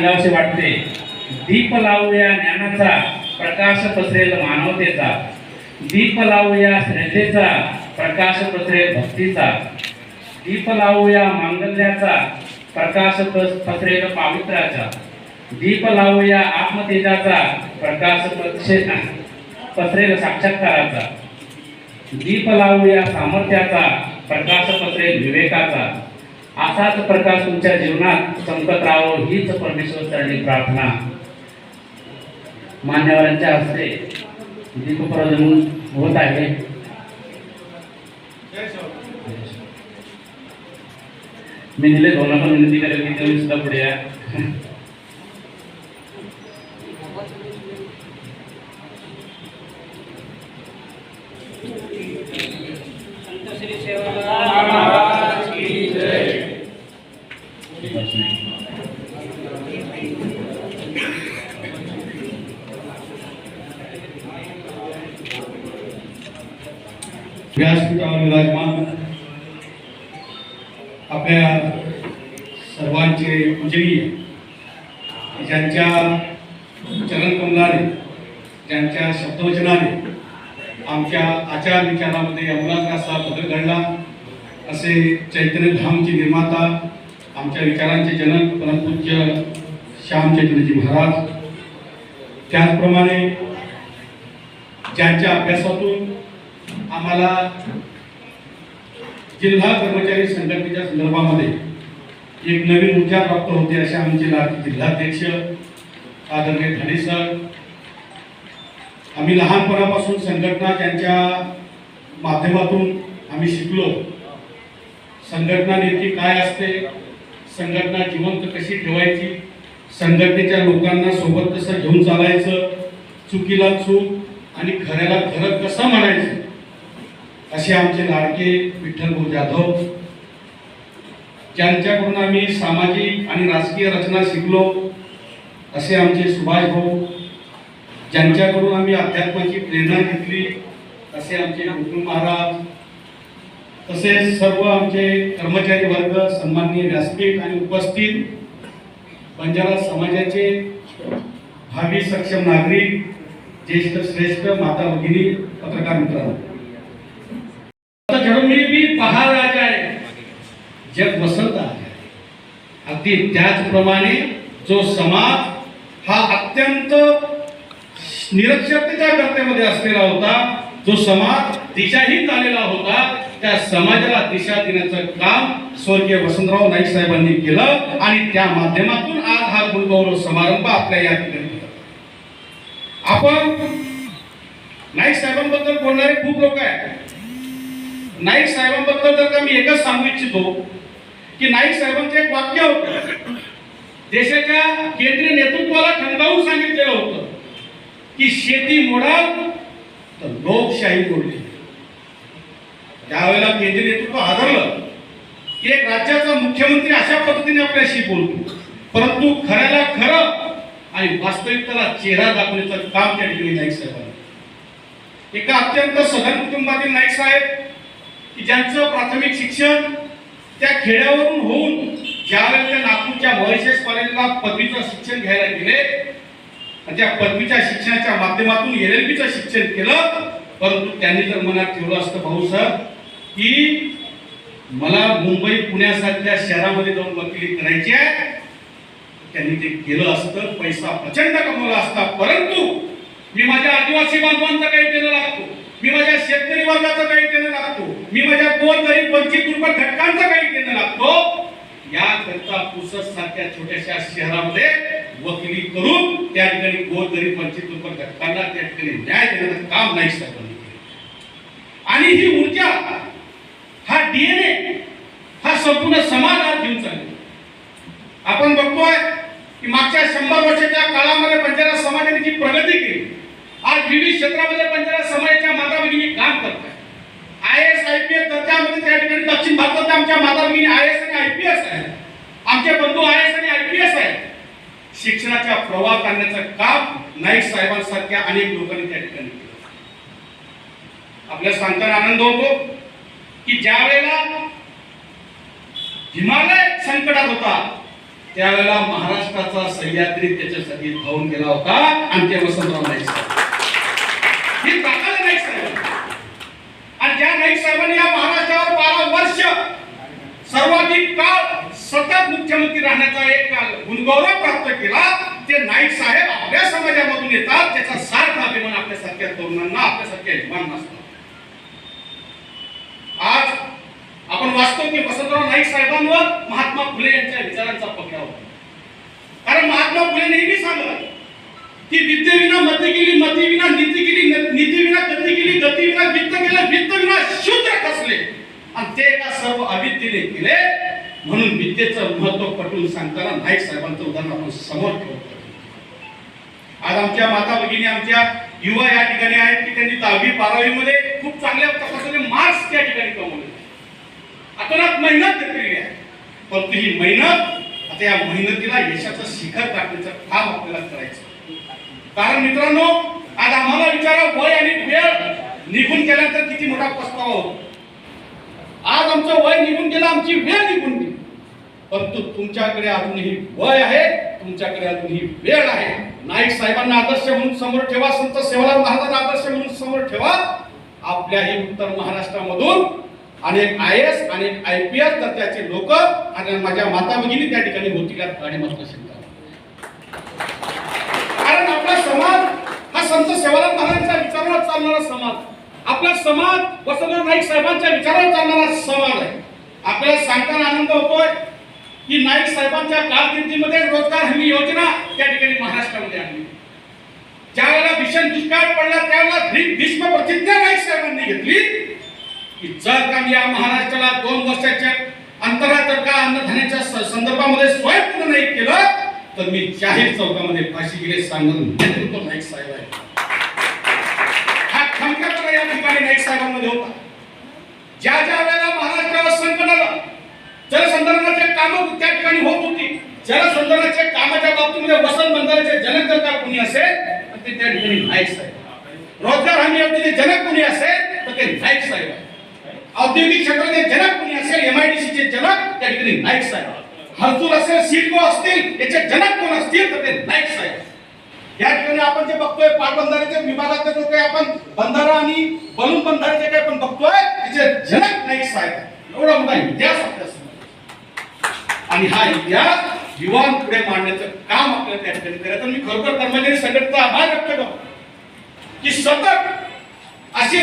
सांगावसे वाटते. दीप लावूया ज्ञानाचा प्रकाश पसरेल मानवतेचा. दीप लावूया श्रद्धेचा प्रकाश पसरेल भक्तीचा. दीप लावूया मांगल्याचा प्रकाश पस- पसरेल पावित्र्याचा. दीप लावूया आत्मतेजाचा प्रकाश पसरेल साक्षात्काराचा. दीप लावूया सामर्थ्याचा प्रकाश पसरेल विवेकाचा. असाच प्रकाश तुमच्या जीवनात चमकत राहावं हीच परमेश्वर चरणी प्रार्थना. मान्यवरांच्या हस्ते दीपप्रजन होत आहे. मी निलेश भाऊला पण विनंती करेल की तुम्ही सुद्धा पुढे या. व्यासपीठावर विराजमान आपल्या सर्वांचे पूजनीय ज्यांच्या चरणकमलाने ज्यांच्या शब्दवचनाने आमच्या आचार विचारामध्ये अमलात असा बदल घडला असे चैतन्य धामचे निर्माता आमच्या विचारांचे जनक परमपूज्य श्याम चैतन्यजी महाराज. त्याचप्रमाणे ज्यांच्या अभ्यासातून आम्हाला जिल्हा कर्मचारी संघटनेच्या संदर्भामध्ये एक नवीन ऊर्जा प्राप्त होते असे आमचे जिल्हाध्यक्ष आदरणीय ठाणे सर आम्ही लहानपणापासून संघटना त्यांच्या माध्यमातून आम्ही शिकलो. संघटना नेमकी काय असते? संघटना जिवंत कशी ठेवायची? संघटनेच्या लोकांना सोबत कसं घेऊन चालायचं? चुकीला चूक आणि खऱ्याला खरं कसं म्हणायचं? असे आमचे लाडके विठ्ठलभू जाधव. ज्यांच्याकडून आम्ही सामाजिक आणि राजकीय रचना शिकलो असे आमचे सुभाष भाऊ. ज्यांच्याकडून आम्ही अध्यात्माची प्रेरणा घेतली असे आमचे कुटुंब महाराज. तसेच सर्व आमचे कर्मचारी वर्ग सन्माननीय व्यासपीठ आणि उपस्थित बंजारा समाजाचे भावी सक्षम नागरिक ज्येष्ठ श्रेष्ठ माता भगिनी पत्रकार मित्रांनो. मी आहे. जग वसंत आहे. अगदी त्याचप्रमाणे जो समाज हा अत्यंत निरक्षरतेच्या कर्त्यामध्ये असलेला होता जो समाज दिशाहीन झालेला होता त्या समाजाला दिशा देण्याचं काम स्वर्गीय वसंतराव नाईक साहेबांनी केलं आणि त्या माध्यमातून आज हा गुरुगौरव समारंभ आपल्या या ठिकाणी आपण नाईक साहेबांबद्दल बोलणारे खूप लोक आहेत. नाईक साहेबांबद्दल जर का मी एकच सांगू इच्छितो की नाईक साहेबांचं एक वाक्य होतं. देशाच्या केंद्रीय नेतृत्वाला ठणकावून सांगितलेलं होतं की शेती मोडाल तर लोकशाही मोडली. त्यावेळेला केंद्रीय नेतृत्व हादरलं की एक राज्याचा मुख्यमंत्री अशा पद्धतीने आपल्याशी बोलतो. परंतु खऱ्याला खरं आणि वास्तविकतेला चेहरा दाखवण्याचं काम त्या ठिकाणी नाईक साहेबांनी एका अत्यंत सधन कुटुंबातील नाईक साहेब की ज्यांचं प्राथमिक शिक्षण त्या खेड्यावरून होऊन ज्यावेळेला त्या नागपूरच्या मॉरिशस कॉलेजला पदवीचं शिक्षण घ्यायला गेले आणि त्या पदवीच्या शिक्षणाच्या माध्यमातून एल एल बीचं शिक्षण केलं परंतु त्यांनी जर मनात ठेवलं असतं भाऊ सर की मला मुंबई पुण्यासारख्या शहरामध्ये जाऊन वकिली करायची आहे. त्यांनी ते केलं असतं पैसा प्रचंड कमवला असता परंतु मी माझ्या आदिवासी बांधवांचा काही केलं लागतो. मी माझ्या शेतकरी वर्गाचं काही देणं लागतो. मी माझ्या गोर गरीब वंचित दुर्बल घटकांचं काही देणं लागतो. याकरता पुसद सारख्या छोट्याशा शहरामध्ये वकिली करून त्या ठिकाणी गोर गरीब वंचित दुर्बल घटकांना त्या ठिकाणी न्याय देण्याचं काम नाही सरकारने आणि ही ऊर्जा हा डीएनए हा संपूर्ण समाज आज घेऊन चालले. आपण बघतोय की मागच्या शंभर वर्षाच्या काळामध्ये बंजारा समाजाने जी प्रगती केली आज विविध क्षेत्रामध्ये पंचायत समाजाच्या माता भगिनी काम करतात I S I P S दर्जामध्ये त्या ठिकाणी दक्षिण भारतात आमच्या माता भगिनी आय एस आणि आय पी एस आहेत. आमचे बंधू आय एस आणि आय पी एस आहेत. शिक्षणाच्या प्रवाह करण्याचं काम नाईक साहेबांसारख्या अनेक लोकांनी त्या ठिकाणी केलं. आपल्या सांगताना आनंद होतो की ज्या वेळेला हिमालय संकटात होता त्यावेळेला महाराष्ट्राचा सह्याद्री त्याच्यासाठी धावून गेला होता आणि ते वसंतराव नाईक साहेब. ही ताकद नाईक साहेब आणि ज्या नाईक साहेबांनी या महाराष्ट्रावर बारा वर्ष सर्वाधिक काळ सतत मुख्यमंत्री राहण्याचा एक गुणगौरव प्राप्त केला ते नाईक साहेब आपल्या समाजामधून येतात त्याचा सार्थ अभिमान आपल्यासारख्या तरुणांना आपल्यासारख्या यजमानांना असतो. आज आपण वाचतो की वसंतराव नाईक साहेबांवर महात्मा फुले यांच्या विचारांचा पगडा होता. कारण महात्मा फुले नेहमी सांगत की विद्येविना मती गेली मतीविना नीती गेली न- गती गेली गतीविना वित्त गेलं वित्तविना शूद्र खसले आणि ते का सर्व अविद्येने केले? म्हणून विद्येचं महत्त्व पटवून सांगताना नाईक साहेबांचं उदाहरण आपण समोर ठेवतो आज आमच्या माता भगिनी आमच्या युवा या ठिकाणी आहेत की त्यांनी दहावी बारावी मध्ये खूप चांगल्या प्रकारे मार्क्स त्या ठिकाणी कमवले. अतोनात मेहनत घेतलेली आहे. परंतु ही मेहनत आता या मेहनतीला यशाचं शिखर टाकण्याचं काम आपल्याला करायचं कारण मित्रांनो आज आम्हाला विचारा वय आणि वेळ निघून गेल्यानंतर किती मोठा पस्तावा होतो. आज आमचं वय निघून गेलं आमची वेळ निघून गेली. परंतु तुमच्याकडे अजूनही वय आहे तुमच्याकडे अजूनही वेळ आहे. नाईक साहेबांना आदर्श म्हणून समोर ठेवा संत सेवालाल महाराजांना आदर्श म्हणून समोर ठेवा. आपल्याही उत्तर महाराष्ट्रामधून अनेक आय एस अनेक आय पी एस दर्जाचे लोक आणि माझ्या माता भगिनी त्या ठिकाणी होतील यात गाडी मात्र आपला समाज हा संत सेवालाल महाराजांच्या विचारावर चालणारा समाज. आपला समाज वसंतराव नाईक साहेबांच्या विचारावर चालणारा समाज आहे. आपल्याला सांगताना आनंद होतोय की नाईक साहेबांच्या कारकिर्दीमध्ये रोजगार हमी योजना त्या ठिकाणी महाराष्ट्रामध्ये आणली. ज्या वेळेला भीषण दुष्काळ पडला त्यावेळेला भीष्म प्रतिज्ञा नाईक साहेबांनी घेतली की जर का या महाराष्ट्राला दोन वर्षाच्या अंतरात जर का अन्नधान्याच्या संदर्भामध्ये स्वयंपूर्ण तर मी जाहीर चौकामध्ये फाशी गेले सांगून नेतृत्व नाईक साहेब आहे. हा खमक्यापणा या ठिकाणी नाईक साहेबांमध्ये होता. ज्या ज्या वेळेला महाराष्ट्रावर संकट आलं जलसंधारणाचे काम त्या ठिकाणी होत होती. जलसंधारणाच्या कामाच्या बाबतीमध्ये वसंत बंधाऱ्याचे जनक जर का कोणी असेल तर ते त्या ठिकाणी नाईक साहेब रोजगार हमी योजनेचे जनक कोणी असेल तर ते नाईक साहेब आहे औद्योगिक क्षेत्राचे जनक कोणी असेल एमआयडीसीचे जनक त्या ठिकाणी नाईक साहेब हरसूल असेल सिडको असतील याचे जनक कोण असतील तर ते नाईक साहेब. या ठिकाणी आपण जे बघतोय पाटबंधाऱ्याच्या विभागात जो काही आपण बंधारा आणि बलून बंधारा जे काही आपण बघतोय त्याचे जनक नाईक साहेब. एवढा मोठा इतिहास आपल्यासमोर. आणि हा इतिहास युवांपुढे मांडण्याचं काम आपल्याला त्या ठिकाणी करायचं. आणि मी खरोखर कर्मचारी संघटनेचा आभार व्यक्त करतो. की सतत असे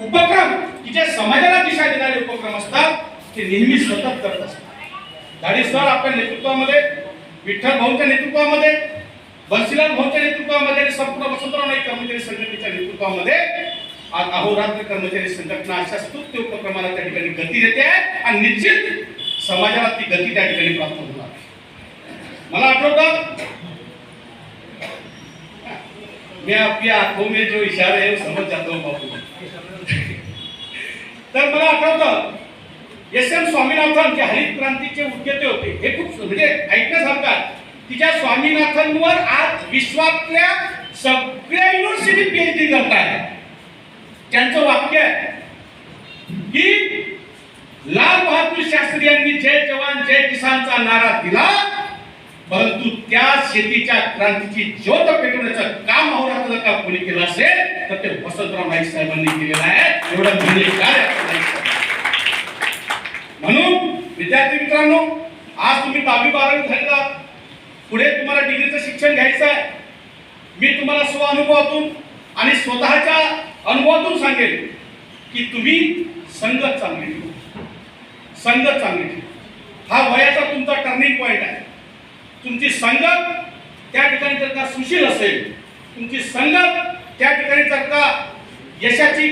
उपक्रम की जे समाजाला दिशा देणारे उपक्रम असतात ते नेहमी सतत करत असतात. धाडी सर आपल्या नेतृत्वामध्ये विठ्ठल भाऊच्या नेतृत्वामध्ये बन्सीलाल भाऊच्या नेतृत्वामध्ये आणि संपूर्ण वसंतराव नाईक कर्मचारी संघटनेच्या नेतृत्वामध्ये आज अहोरात्र कर्मचारी संघटना अशा स्तुत्य उपक्रमाला त्या ठिकाणी गती देते आहे आणि निश्चित समाजाला ती गती त्या ठिकाणी प्राप्त होणार. मला आठवतं मैं आपकी आंखों में जो इशारे है वो समझ जाता हूँ तर मला आठवतं एस एम स्वामीनाथन जे हरित क्रांतीचे उद्योते होते. हे खूप म्हणजे ऐकण्यासारखं आहे. तिच्या स्वामीनाथनवर आज विश्वातल्या सगळ्या युनिव्हर्सिटी पीएचडी करतायत त्यांचं वाक्य आहे की लाल बहादूर शास्त्री यांनी जय जवान जय किसानचा नारा दिला परंतु त्या शेतीच्या क्रांतीची ज्योत पेटवण्याचं काम अहोरात्र जर का कोणी केलं असेल? तर ते वसंतराव नाईक साहेबांनी केलेलं आहे. एवढं म्हणजे काय म्हणून विद्यार्थी मित्रांनो आज तुम्ही दहावी बारावी झालेला पुढे तुम्हाला डिग्रीचं शिक्षण घ्यायचं आहे मी तुम्हाला स्व अनुभवातून आणि स्वतःच्या अनुभवातून सांगेल की तुम्ही संगत चांगली ठेवा. संगत चांगली ठेवा. हा वयाचा तुमचा टर्निंग पॉईंट आहे तुमची संगत त्या ठिकाणी जर का सुशील असेल तुमची संगत त्या ठिकाणी जर का यशाची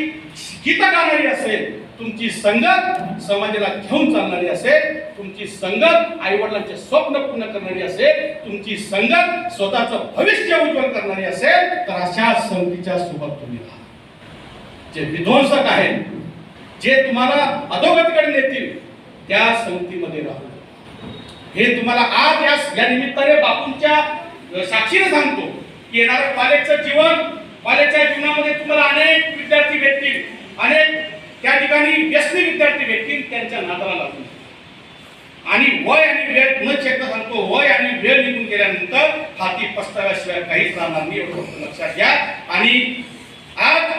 गीत गाणारी असेल तुमची संगत समाजाला घेऊन चालणारी असेल तुमची संगत आईवडिलांचे स्वप्न पूर्ण करणारी असेल तुमची संगत स्वतःचं भविष्य उज्ज्वल करणारी असेल तर अशा संगतीच्या सोबत तुम्ही राहा. जे विध्वंसक आहेत जे तुम्हाला अधोगतीकडे नेतील त्या संगतीमध्ये राहू हे तुम्हाला आज या निमित्ताने बापूंच्या साक्षीने सांगतो की येणारं कॉलेजचं जीवन कॉलेजच्या जीवनामध्ये तुम्हाला अनेक विद्यार्थी भेटतील अनेक त्या ठिकाणी व्यसनी विद्यार्थी भेटतील त्यांच्या नादाला लागून आणि वय आणि वेळ न चेकता सांगतो वय आणि वेळ निघून गेल्यानंतर हाती पस्ताव्याशिवाय काहीच राहणार नाही एवढं लक्षात घ्या. आणि आज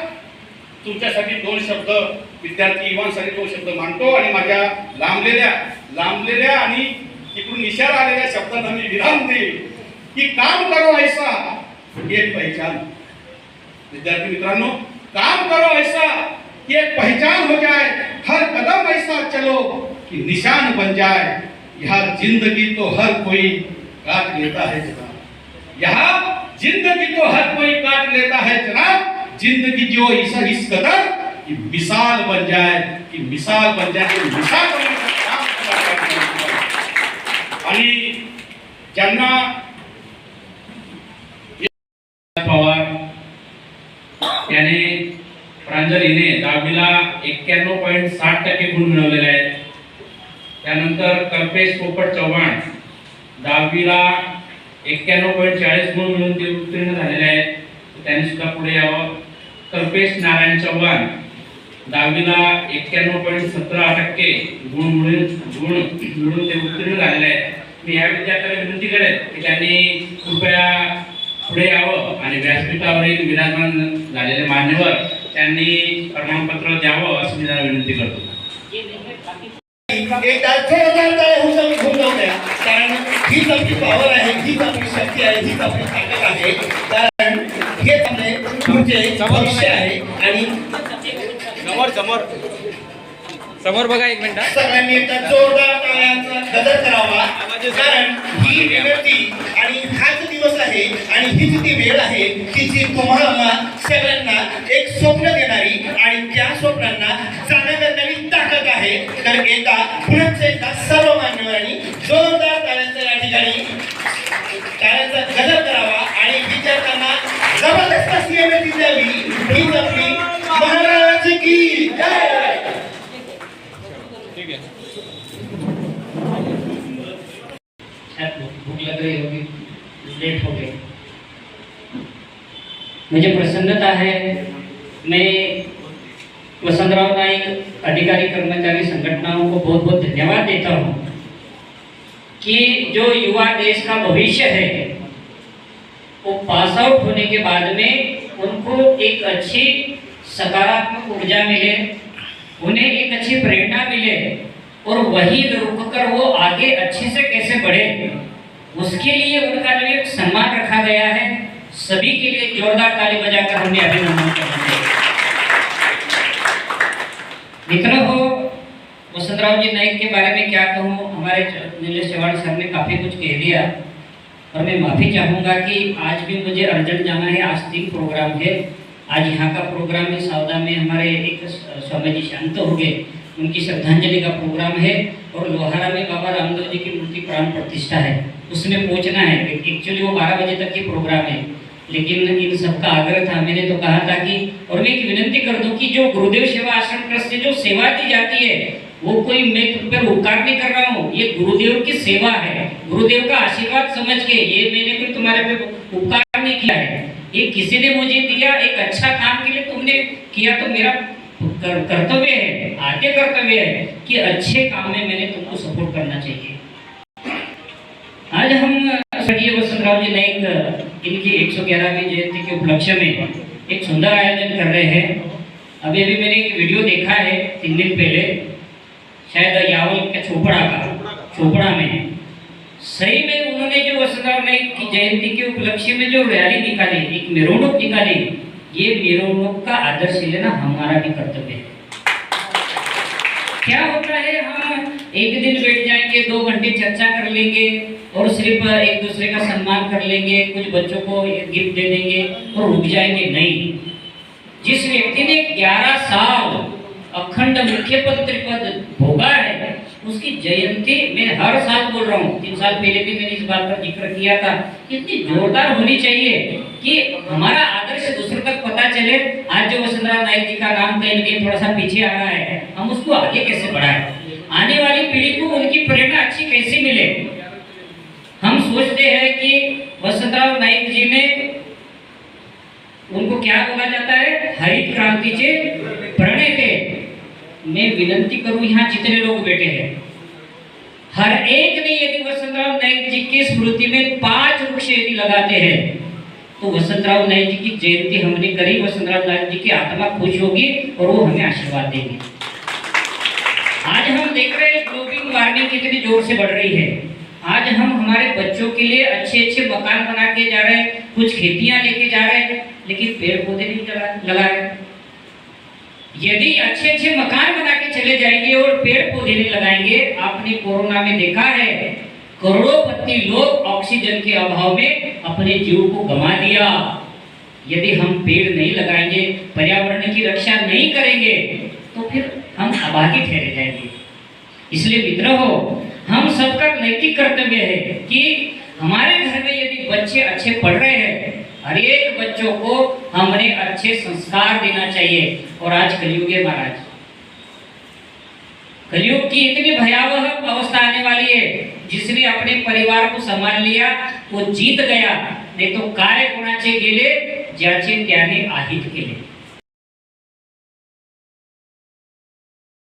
तुमच्यासाठी दोन शब्द विद्यार्थी युवांसाठी दोन शब्द मांडतो आणि माझ्या लांबलेल्या लांबलेल्या आणि इकडून इशारा आलेल्या शब्दांना मी विराम देईल की काम करो ऐसा हे पहिचान. विद्यार्थी मित्रांनो काम करो ऐसा एक पहचान हो जाए, हर कदम ऐसा चलो कि निशान बन जाए। यहाँ ज़िंदगी तो हर कोई काट लेता है जनाब। यहाँ ज़िंदगी तो हर कोई काट लेता है जनाब। ज़िंदगी जो इस इस कदर कि मिसाल बन जाए, कि मिसाल बन जाए, कि मिसाल आहे. आणि ज्यांना पवार त्याने प्रांजल हिने दहावीला एक्क्याण्णव पॉईंट साठ टक्के गुण मिळवलेले आहेत. त्यानंतर कल्पेश पोपट चव्हाण दहावीला एक्क्याण्णव पॉईंट चाळीस गुण मिळून ते उत्तीर्ण झालेले आहेत. त्यांनी सुद्धा पुढे यावं. कल्पेश नारायण चव्हाण दहावीला एक्क्याण्णव पॉईंट सतरा टक्के गुण मिळून गुण मिळून ते उत्तीर्ण झालेले आहेत. मी या विद्यार्थ्याला विनंती करेन की त्यांनी कृपया पुढे यावं आणि व्यासपीठावरील विराजमान झालेले मान्यवर त्यांनी प्रमाणपत्र द्यावं असं मी त्यांना विनंती करतो. कारण हीच आपली पॉवर आहे हीच आपली शक्ती आहे हीच आपली ताकद आहे. कारण हे आपले पुढचे भविष्य आहे आणि समोर समोर. समोर बघा एक मिनिट सगळ्यांनी एकदा जोरदार टाळ्यांचा करावा. कारण ही विनंती आणि हाच दिवस आहे आणि हीच ती वेळ आहे की जी तुम्हाला सगळ्यांना एक स्वप्न देणारी आणि त्या स्वप्नांना जागा करणारी ताकद आहे. तर एकदा पुन्हा एकदा सर्व मान्यवरांनी जोरदार ताऱ्यांचा या ठिकाणी ताऱ्यांचा गदर करावा आणि विचारताना जबरदस्त अशी एनर्जी द्यावी हीच रही होगी लेट हो गए। मुझे प्रसन्नता है, मैं वसंतराव नाइक अधिकारी कर्मचारी संगठनाओं को बहुत बहुत धन्यवाद देता हूँ कि जो युवा देश का भविष्य है, वो पास आउट होने के बाद में उनको एक अच्छी सकारात्मक ऊर्जा मिले, उन्हें एक अच्छी प्रेरणा मिले और वही रुक कर वो आगे अच्छे से कैसे बढ़े। उसके लिए उनका जो एक सम्मान रखा गया है, सभी के लिए जोरदार ताली बजाकर हमने अभिनंदन करना मित्र, हो वसंतराव जी नाइक के बारे में क्या कहूँ? हमारे नीलेश चौहान सर ने काफ़ी कुछ कह दिया। और मैं माफ़ी चाहूँगा कि आज भी मुझे अर्जेंट जाना है, आज तीन प्रोग्राम है। आज यहाँ का प्रोग्राम है सावदा में हमारे एक स्वामी जी शांत हो गए। उनकी श्रद्धांजलि का प्रोग्राम है और लोहारा में बाबा रामदेव जी की मूर्ति प्राण प्रतिष्ठा है। उसमें पहुँचना है एक्चुअली वो बारह बजे तक की प्रोग्राम है। लेकिन इन सबका आग्रह था, मैंने तो कहा था कि और मैं एक विनंती कर दूँ कि जो गुरुदेव सेवा आश्रम ट्रस्ट से जो सेवा दी जाती है, वो कोई मैं तुम पर उपकार नहीं कर रहा हूँ। ये गुरुदेव की सेवा है। गुरुदेव का आशीर्वाद समझ के ये मैंने कोई तुम्हारे पे उपकार नहीं किया है। ये किसी ने मुझे दिया एक अच्छा काम के लिए तुमने किया तो मेरा कर्तव्य है आद्य कर्तव्य है कि अच्छे काम में मैंने तुमको सपोर्ट करना चाहिए। आज हम स्वर्गीय वसंतराव जी नाइक इनकी 111वीं जयंती के उपलक्ष्य में एक सुंदर आयोजन कर रहे हैं। अभी अभी मैंने एक वीडियो देखा है तीन दिन पहले, शायद यावल के चोपड़ा का, चोपड़ा में। सही में उन्होंने जो वसंतराव नाइक की जयंती के उपलक्ष्य में जो रैली निकाली, एक मिरोणुक निकाली ये मिरोणुक का आदर्श लेना हमारा भी कर्तव्य है। क्या होता है, हम एक दिन बैठ जाएँगे, दो घंटे चर्चा कर लेंगे और सिर्फ़ एक दूसरे का सम्मान कर लेंगे, कुछ बच्चों को गिफ्ट दे देंगे और रुक जाएँगे। नहीं। जिस व्यक्ति ने 11 साल अखंड मुख्य पत्र पद भोगा है, उसकी जयंती मैं हर साल बोल रहा हूँ। तीन साल पहले भी मैंने इस बात का ज़िक्र किया था। कितनी जोरदार होनी चाहिए कि हमारा आदर्श दूसरे तक पता चले, आज जो वसंतराव नायक जी का नाम कहीं कहीं थोड़ा सा पीछे आ रहा है, हम उसको आगे कैसे बढ़ाएँ? आने वाली पीढ़ी को उनकी प्रेरणा अच्छी कैसे मिले? हम सोचते हैं कि वसंतराव नाईक जी ने उनको क्या बोला जाता है? हरित क्रांतीचे प्रणेते मैं विनंती करूँ, यहाँ जितने लोग बैठे हैं, हर एक ने यदि वसंतराव नाईक जी की स्मृति में पाँच वृक्ष यदि लगाते हैं तो वसंतराव नाईक जी की जयंती हमने करी, वसंतराव नाईक जी की आत्मा खुश होगी और वो हमें आशीर्वाद देंगे। आज हम देख रहे हैं ग्लोबल वार्मिंग कितनी ज़ोर से बढ़ रही है। आज हम हमारे बच्चों के लिए अच्छे अच्छे मकान बना के जा रहे हैं, कुछ खेतियाँ लेके जा रहे हैं, लेकिन पेड़ पौधे नहीं लगा रहे यदि अच्छे अच्छे मकान बना के चले जाएँगे और पेड़ पौधे नहीं लगाएँगे, आपने कोरोना में देखा है करोड़ोंपति लोग ऑक्सीजन के अभाव में अपने जीव को गंवा दिया। यदि हम पेड़ नहीं लगाएँगे, पर्यावरण की रक्षा नहीं करेंगे तो फिर हम अभागी ठहरे जाएँगे। इसलिए मित्र हो हम सबका नैतिक कर्तव्य है कि हमारे घर में यदि बच्चे अच्छे पढ़ रहे हैं हर एक बच्चों को हमने अच्छे संस्कार देना चाहिए। और आज कलयुग महाराज। कलयुग की इतनी भयावह अवस्था आने वाली है। जिसने अपने परिवार को संभाल लिया, वो जीत गया। नहीं तो कार्य कोणाचे गेले, ज्याचे त्याने आहित केले।